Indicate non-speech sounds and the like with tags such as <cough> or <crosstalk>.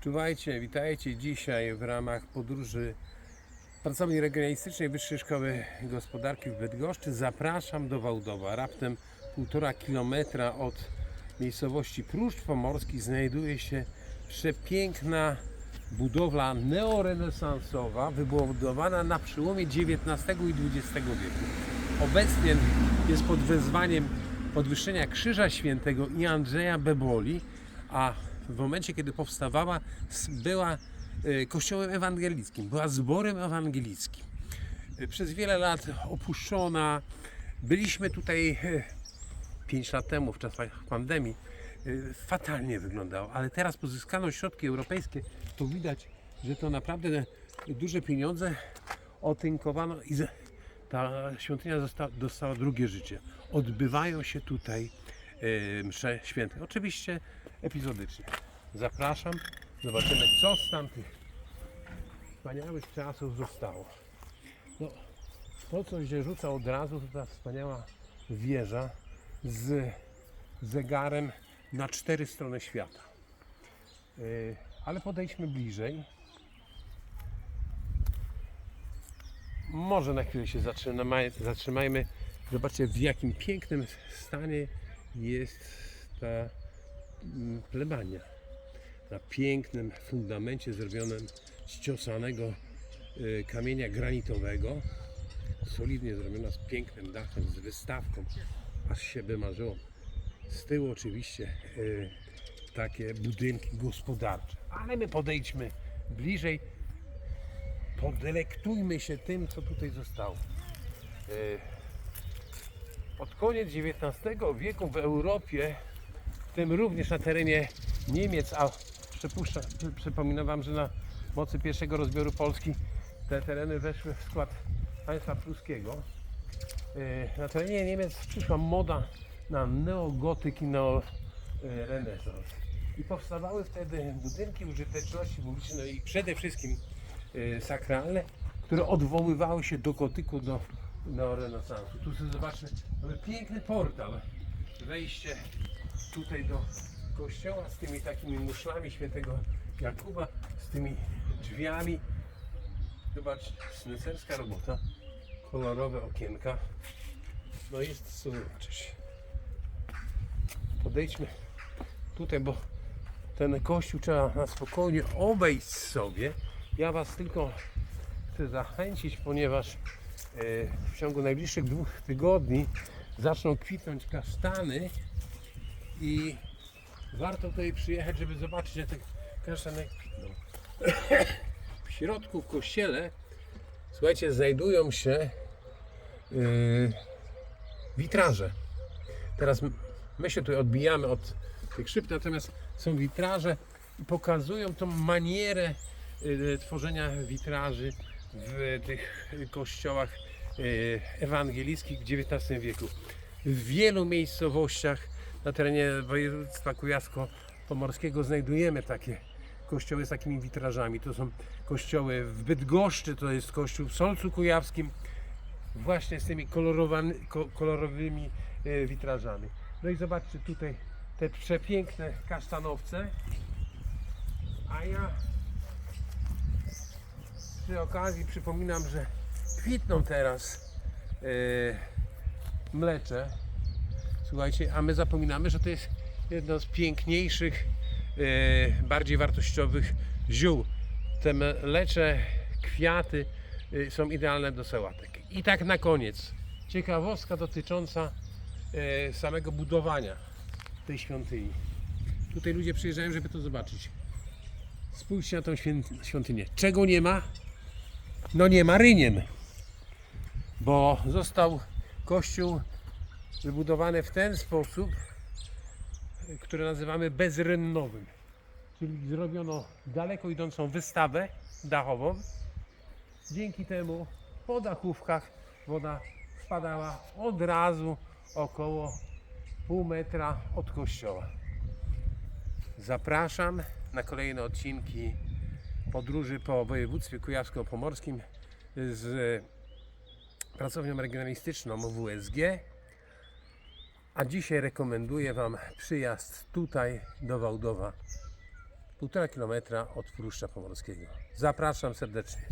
Czuwajcie, witajcie dzisiaj w ramach podróży pracowni regionalistycznej Wyższej Szkoły Gospodarki w Bydgoszczy. Zapraszam do Wałdowa. Raptem półtora kilometra od miejscowości Pruszcz Pomorski znajduje się przepiękna budowla neorenesansowa, wybudowana na przełomie XIX i XX wieku. Obecnie jest pod wezwaniem podwyższenia Krzyża Świętego i Andrzeja Beboli, a w momencie, kiedy powstawała, była e, kościołem ewangelickim, była zborem ewangelickim. E, Przez wiele lat opuszczona. Byliśmy tutaj 5 lat temu, w czasach pandemii. Fatalnie wyglądało, ale teraz pozyskano środki europejskie, to widać, że to naprawdę duże pieniądze otynkowano i ta świątynia została, dostała drugie życie. Odbywają się tutaj msze święte. Oczywiście epizodycznie. Zapraszam, zobaczymy co z tamtych wspaniałych czasów zostało. No, to co się rzuca od razu to ta wspaniała wieża z zegarem na cztery strony świata. E, Ale podejdźmy bliżej. Może na chwilę się zatrzymaj, zatrzymajmy. Zobaczcie w jakim pięknym stanie jest ta plebania. Na pięknym fundamencie zrobionym z ciosanego y, kamienia granitowego. Solidnie zrobiona z pięknym dachem, z wystawką. Aż się by marzyło. Z tyłu oczywiście y, takie budynki gospodarcze. Ale my podejdźmy bliżej podelektujmy się tym, co tutaj zostało. E, Od koniec XIX wieku w Europie, w tym również na terenie Niemiec, a przypuszczam, przy- przypominam Wam, że na mocy pierwszego rozbioru Polski te tereny weszły w skład państwa pruskiego. E, Na terenie Niemiec przyszła moda na neogotyk i neorenesans. I powstawały wtedy budynki użyteczności publicznej i przede wszystkim e, sakralne, które odwoływały się do gotyku, do neorenesansu. Tu sobie zobaczmy, mamy piękny portal. Wejście tutaj do kościoła z tymi takimi muszlami świętego Jakuba, z tymi drzwiami. Zobacz, snycerska robota, kolorowe okienka. No jest co zobaczyć. Podejdźmy tutaj, bo ten kościół trzeba na spokojnie obejść sobie. Ja Was tylko chcę zachęcić, ponieważ e, w ciągu najbliższych dwóch tygodni zaczną kwitnąć kasztany i warto tutaj przyjechać, żeby zobaczyć, jak te kasztany kwitną. <coughs> W środku w kościele, słuchajcie, znajdują się e, witraże. Teraz my się tutaj odbijamy od tych szyb, natomiast są witraże i pokazują tą manierę y, tworzenia witraży w tych kościołach y, ewangelickich w XIX wieku. W wielu miejscowościach na terenie województwa kujawsko-pomorskiego znajdujemy takie kościoły z takimi witrażami. To są kościoły w Bydgoszczy, to jest kościół w Solcu Kujawskim, właśnie z tymi kolorowymi e, witrażami. No i zobaczcie tutaj te przepiękne kasztanowce. A ja przy okazji przypominam, że kwitną teraz e, mlecze. Słuchajcie, a my zapominamy, że to jest jedno z piękniejszych, e, bardziej wartościowych ziół. Te mlecze, kwiaty e, są idealne do sałatek. I tak na koniec, ciekawostka dotycząca e, samego budowania tej świątyni. Tutaj ludzie przyjeżdżają, żeby to zobaczyć. Spójrzcie na tą świątynię. Czego nie ma? No nie ma rynien. Bo został kościół wybudowany w ten sposób, który nazywamy bezrynnowym. Czyli zrobiono daleko idącą wystawę dachową. Dzięki temu po dachówkach woda spadała od razu około pół metra od kościoła. Zapraszam na kolejne odcinki podróży po województwie kujawsko-pomorskim z pracownią regionalistyczną WSG. A dzisiaj rekomenduję Wam przyjazd tutaj do Wałdowa półtora kilometra od Pruszcza Pomorskiego. Zapraszam serdecznie.